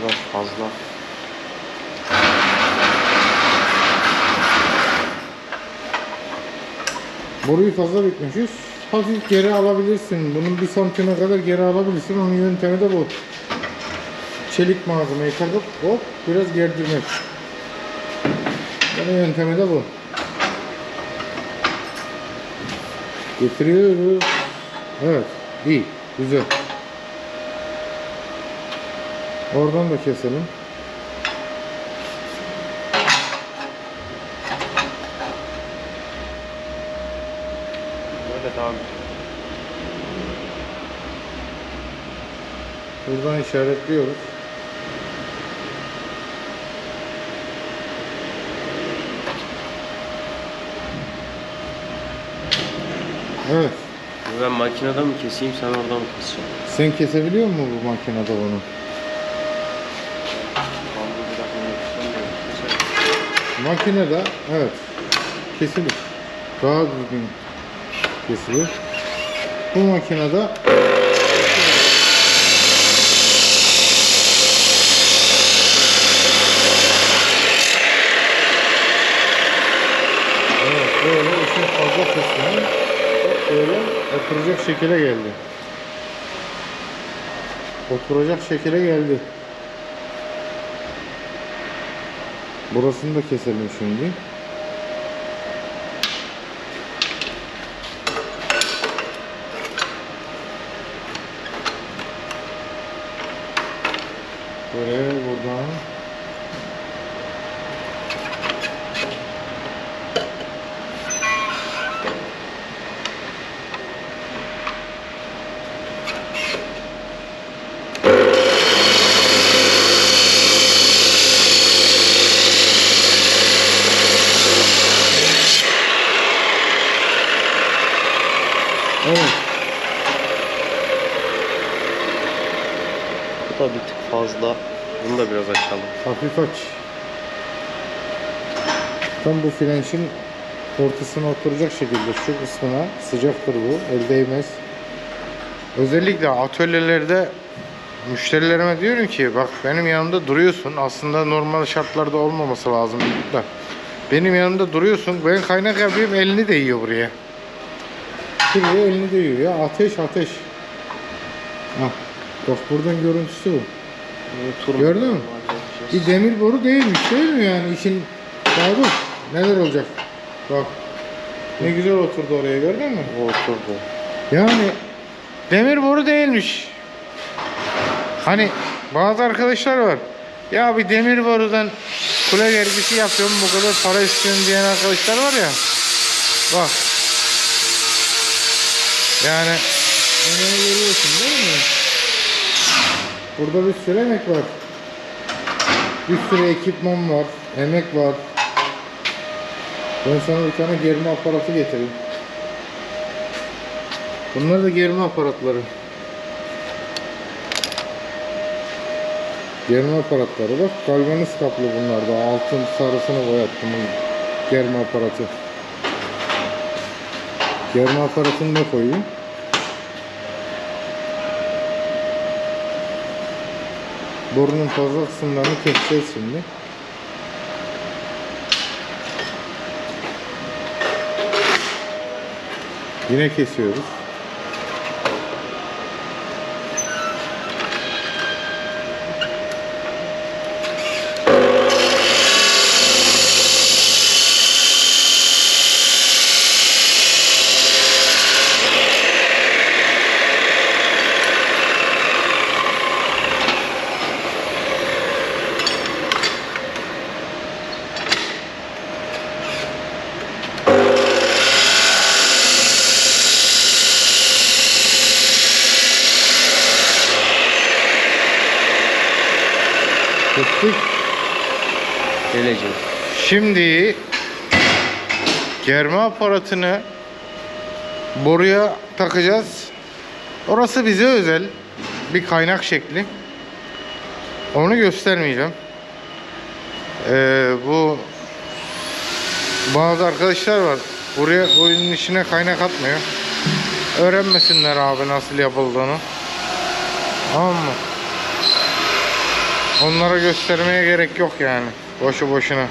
Biraz fazla. Boruyu fazla bitmişiz. Hafif geri alabilirsin. Bunun bir santime kadar geri alabilirsin. Onun yöntemi de bu. Çelik malzemeyi takıp hop biraz gerdirmek. Bunun yöntemi de bu. Getiriyoruz. Evet. iyi, Güzel. Oradan da keselim. Böyle daha güzel. Buradan işaretliyoruz. Evet. Ben makinede mi keseyim sen oradan mı keseceksin? Sen kesebiliyor musun bu makinede bunu? Da keser. Makinede evet kesilir. Daha düzgün kesilir. Bu makinede böyle işin fazla kısmı böyle oturacak şekile geldi. Oturacak şekile geldi. Burasını da keselim şimdi. Böyle buradan Evet. Bu da bir tık fazla. Bunu da biraz açalım. Hafif aç. Tam bu flanşın ortasına oturacak şekilde şu kısmına sıcaktır bu. El değmez. Özellikle atölyelerde müşterilerime diyorum ki bak benim yanımda duruyorsun. Aslında normal şartlarda olmaması lazım da. Benim yanımda duruyorsun. Ben kaynak yapayım elini değiyor buraya. Buraya elini değiyor ya. Ateş ateş. Hah. Bak buradan görüntüsü bu. Tur Gördün mü? Bir demir boru değilmiş değil mi yani işin bu. Neler olacak? Bak. Ne güzel oturdu oraya gördün mü? Oturdu. Yani demir boru değilmiş. Hani bazı arkadaşlar var. Ya bir demir borudan kule gergisi yapıyorum bu kadar para istiyorum diyen arkadaşlar var ya. Bak. Yani emeği görüyorsun değil mi? Burada bir sürü emek var. Bir sürü ekipman var. Emek var. Ben sana bir tane germe aparatı getireyim. Bunlar da germe aparatları. Germe aparatları bak galvaniz kaplı bunlar da altın sarısını boyattım germe aparatı. Germe aparatını da koyayım. Borunun fazla kısımlarını keseceğiz şimdi. Yine kesiyoruz. Şimdi germe aparatını boruya takacağız. Orası bize özel bir kaynak şekli. Onu göstermeyeceğim. Ee, bu bazı arkadaşlar var. Buraya oyunun içine kaynak atmıyor. Öğrenmesinler abi nasıl yapıldığını. Tamam mı? Onlara göstermeye gerek yok yani. Boşu boşuna.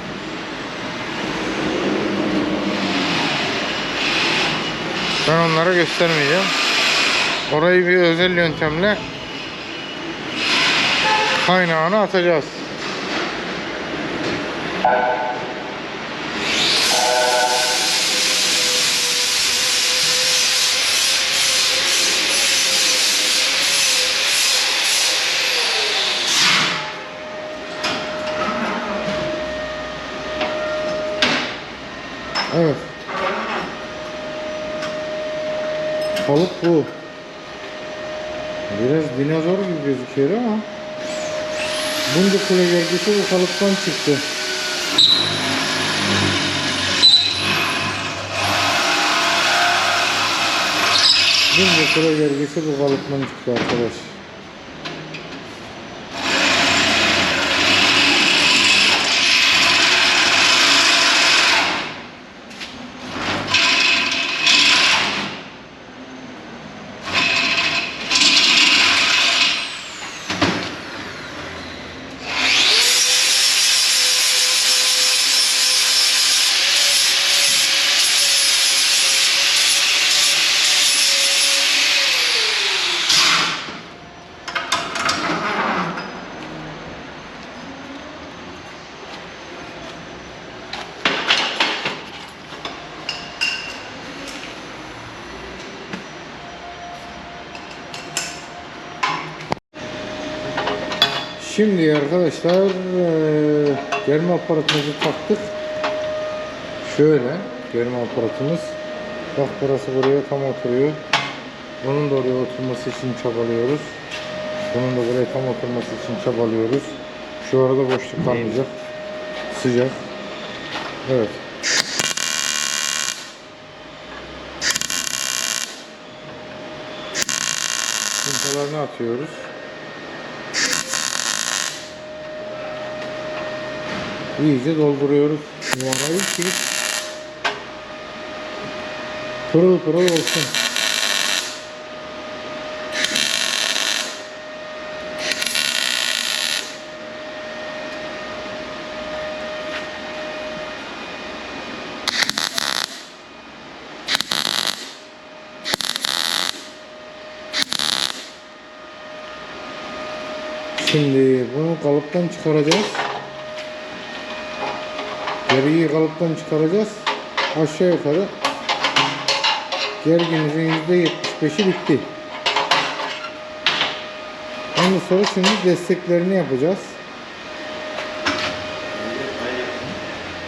Ben onlara göstermeyeceğim. Orayı bir özel yöntemle kaynağını atacağız. Evet. Kalıp bu. Biraz dinozor gibi gözüküyor ama bunca kule gergisi bu kalıptan çıktı. Bunca kule gergisi bu kalıptan çıktı arkadaş. Şimdi arkadaşlar eee, germe aparatımızı taktık. Şöyle germe aparatımız. Bak burası buraya tam oturuyor. Bunun da oraya oturması için çabalıyoruz. Bunun da buraya tam oturması için çabalıyoruz. Şu arada boşluk kalmayacak. Sıcak. Evet. Puntalarını atıyoruz. İyice dolduruyoruz numarayı ki pırıl pırıl olsun. Şimdi bunu kalıptan çıkaracağız. Geriyi kalıptan çıkaracağız. Aşağı yukarı gerginimizin %75'i bitti. Ondan sonra şimdi desteklerini yapacağız.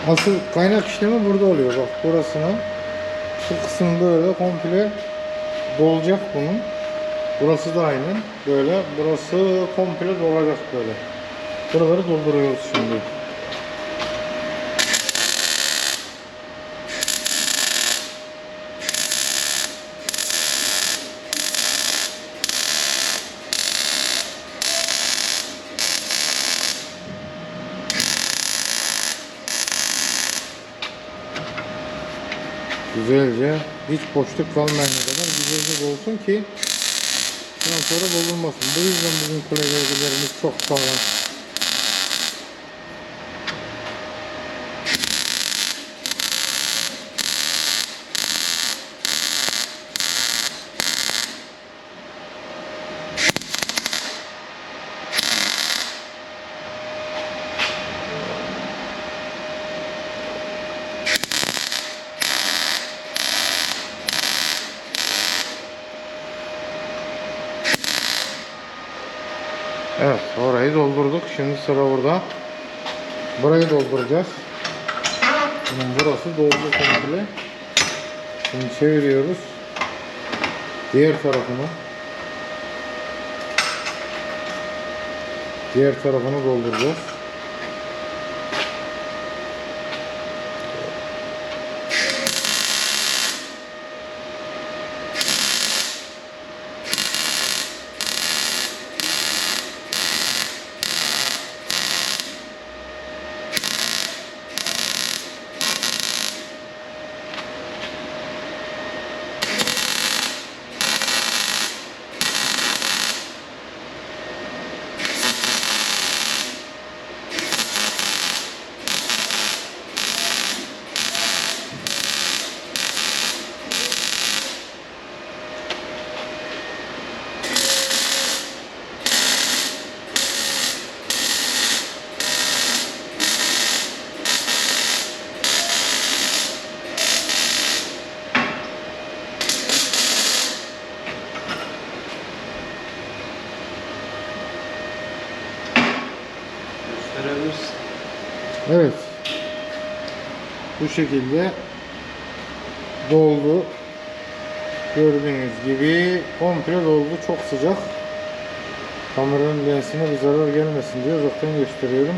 Asıl kaynak işlemi burada oluyor. Bak burasına şu kısım böyle komple dolacak bunun. Burası da aynı. Böyle burası komple dolacak böyle. Buraları dolduruyoruz şimdi. Güzelce hiç boşluk kalmayana kadar güzelce olsun ki ondan sonra bozulmasın. Bu yüzden bugün kule çok sağlam. Orayı doldurduk. Şimdi sıra burada. Burayı dolduracağız. Bunun burası doldu komple. Şimdi çeviriyoruz. Diğer tarafını. Diğer tarafını dolduracağız. Evet. Bu şekilde doldu. Gördüğünüz gibi komple doldu. Çok sıcak. Kameranın lensine bir zarar gelmesin diye uzaktan gösteriyorum.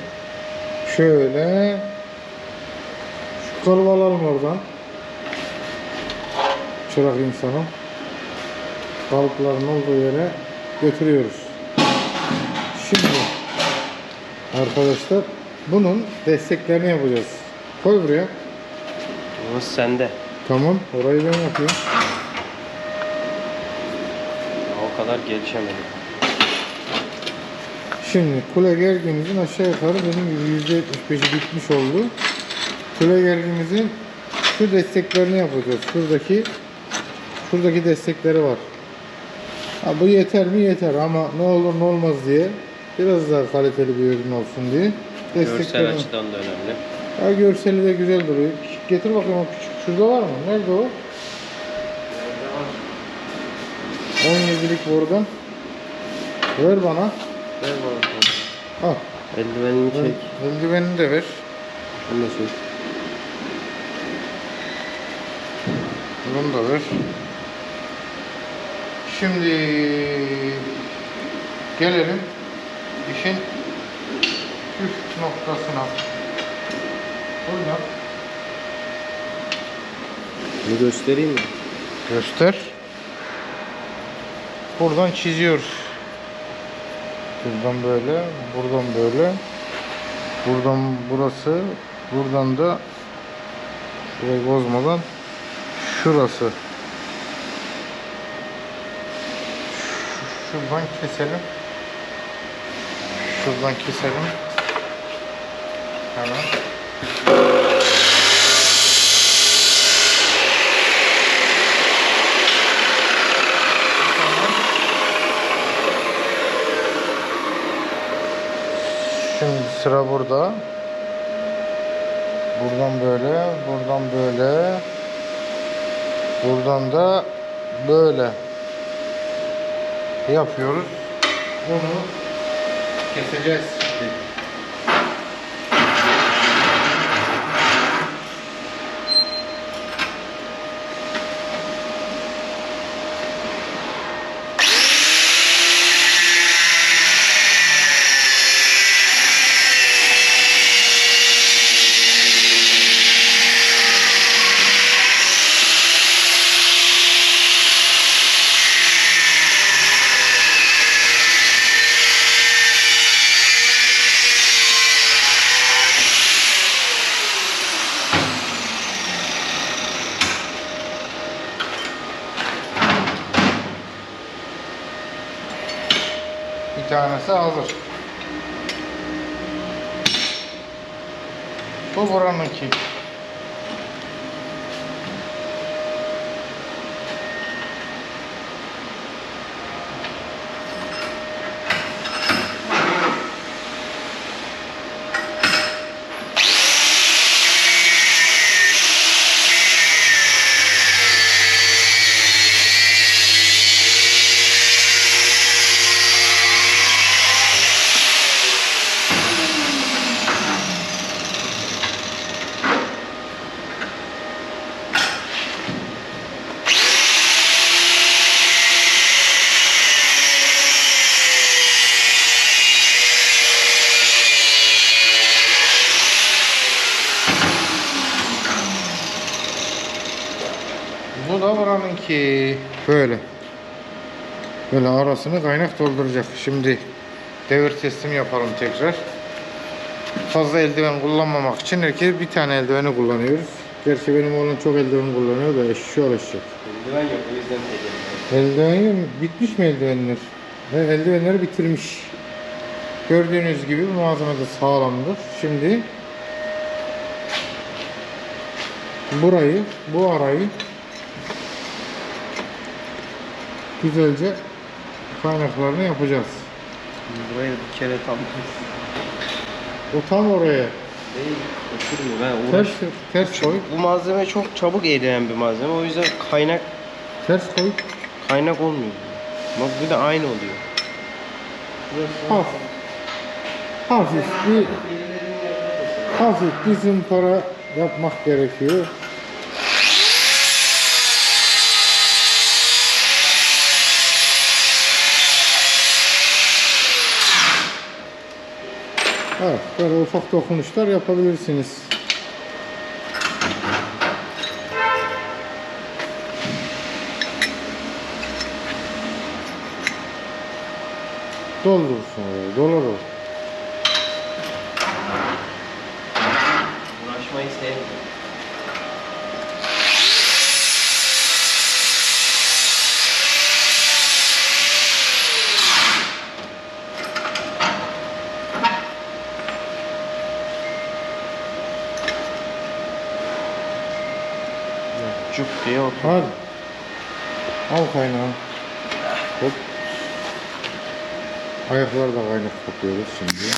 Şöyle şu kalıbı alalım oradan. Çırak insanı. Kalıpların olduğu yere götürüyoruz. Şimdi Arkadaşlar bunun desteklerini yapacağız. Koy buraya. Burası sende. Tamam. Orayı ben yapayım. Ya o kadar gelişemedim. Şimdi kule gergimizin aşağı yukarı benim gibi %75'i bitmiş oldu. Kule gergimizin şu desteklerini yapacağız. Şuradaki şuradaki destekleri var. Ha, bu yeter mi? Yeter ama ne olur ne olmaz diye biraz daha kaliteli bir ürün olsun diye Görsel açıdan da önemli. Ya görseli de güzel duruyor. Küçük getir bakayım o küçük. Şurada var mı? Nerede o? 17'lik buradan. Ver bana. Ver bana. Al. Eldivenini çek. Eldivenini de ver. Şunu da çek. Bunu da ver. Şimdi gelelim işin üst noktasına. Buyurun. Bunu göstereyim mi? Göster. Buradan çiziyoruz. Buradan böyle, buradan böyle. Buradan burası, buradan da şurayı bozmadan şurası. Şuradan keselim. Şuradan keselim. Hemen. Şimdi sıra burada. Buradan böyle, buradan böyle. Buradan da böyle yapıyoruz. Bunu keseceğiz şimdi. Bir tanesi hazır. Bu da buranınki. Böyle. Böyle arasını kaynak dolduracak. Şimdi devir teslim yapalım tekrar. Fazla eldiven kullanmamak için herkes bir tane eldiveni kullanıyoruz. Gerçi benim oğlum çok eldiven kullanıyor da eşşi alışacak. Eldiven yok o yüzden dedim. Eldiven yok bitmiş mi eldivenler? Ve eldivenleri bitirmiş. Gördüğünüz gibi bu malzeme de sağlamdır. Şimdi burayı, bu arayı güzelce kaynaklarını yapacağız. Burayı bir kere tam O tam oraya. değil. Oturmuyor. Ben Ters, uğraş. ters koy. Bu malzeme çok çabuk eriyen bir malzeme. O yüzden kaynak Ters koy. kaynak olmuyor. Bak bir de aynı oluyor. Al. hafif bir hafif bir zımpara yapmak gerekiyor. Evet, böyle ufak dokunuşlar yapabilirsiniz. Doldurursun orayı, dolar o. Hadi. Al kaynağı. Hop. Ayakları da kaynak yapıyoruz şimdi.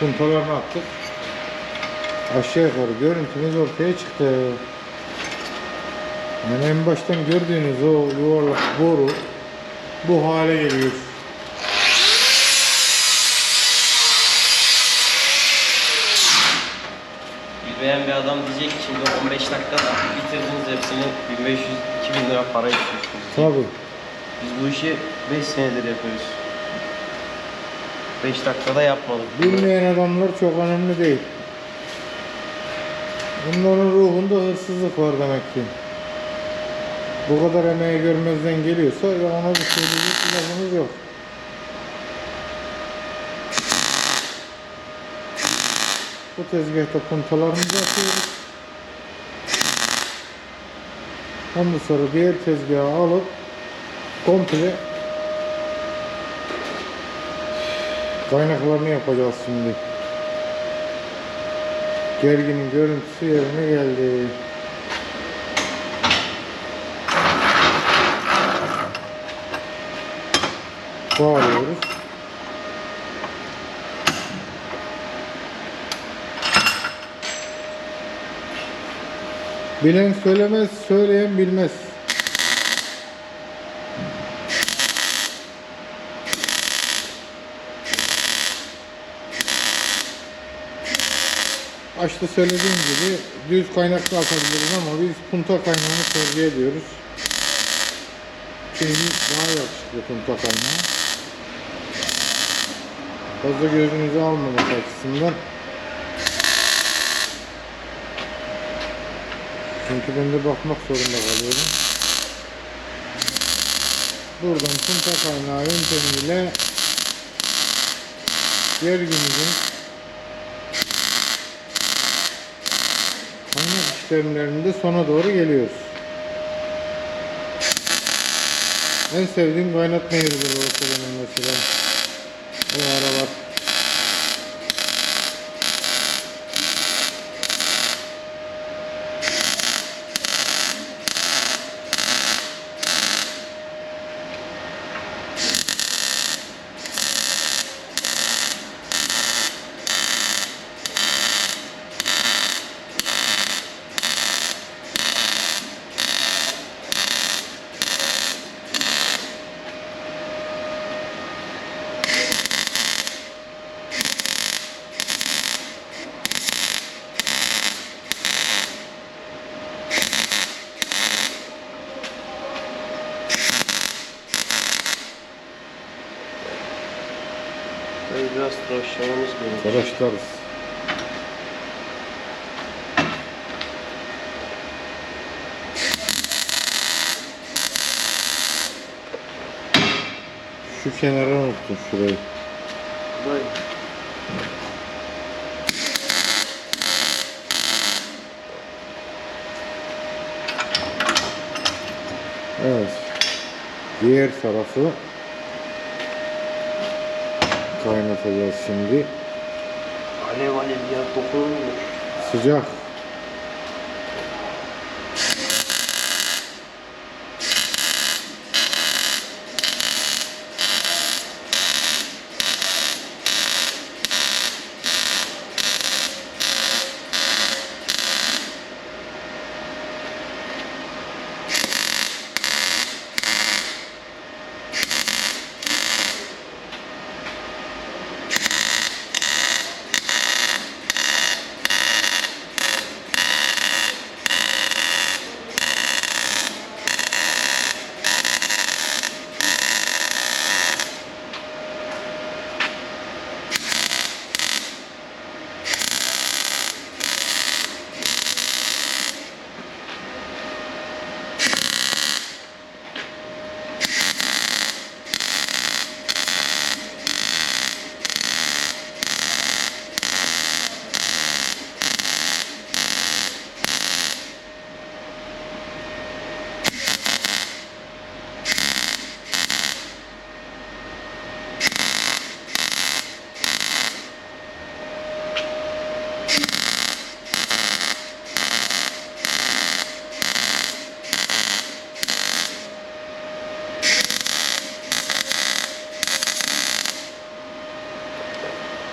Puntalarını attık. Aşağı yukarı görüntümüz ortaya çıktı. Yani en baştan gördüğünüz o yuvarlak boru bu hale geliyor. Bilmeyen bir adam diyecek ki şimdi 15 dakikada bitirdiniz hepsini 1500-2000 lira para istiyorsunuz. Tabi. Biz bu işi 5 senedir yapıyoruz. 5 dakikada yapmadık. Bilmeyen adamlar çok önemli değil. Bunların ruhunda hırsızlık var demek ki. Bu kadar emeği görmezden geliyorsa ya ona bir söyleyecek bir lafımız yok. Bu tezgahta puntalarımızı atıyoruz. Ondan sonra diğer tezgaha alıp komple kaynaklarını yapacağız şimdi. Gerginin görüntüsü yerine geldi. Bağlıyoruz. Bilen söylemez, söyleyen bilmez. Başta söylediğim gibi düz kaynakla atabiliriz ama biz punta kaynağını tercih ediyoruz. Çünkü daha yakışıklı punta kaynağı. Fazla gözünüzü almamak açısından. Çünkü ben de bakmak zorunda kalıyorum. Buradan punta kaynağı yöntemiyle gergimizin kaynak işlemlerinde sona doğru geliyoruz. En sevdiğim kaynatma yeridir orası benim mesela. Bu aralar. Tıraşlamamız gerekiyor. Arkadaşlarız. Şu kenara unuttum şurayı. Böyle. Evet. Diğer tarafı kaynatacağız şimdi. Alev alev ya dokunulmuyor. Sıcak.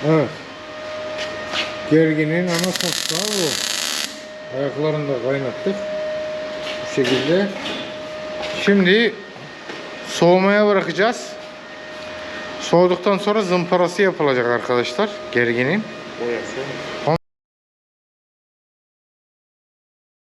Evet. Gerginin ana taslağı bu. Ayaklarını da kaynattık. Bu şekilde. Şimdi soğumaya bırakacağız. Soğuduktan sonra zımparası yapılacak arkadaşlar gerginin. Boyası.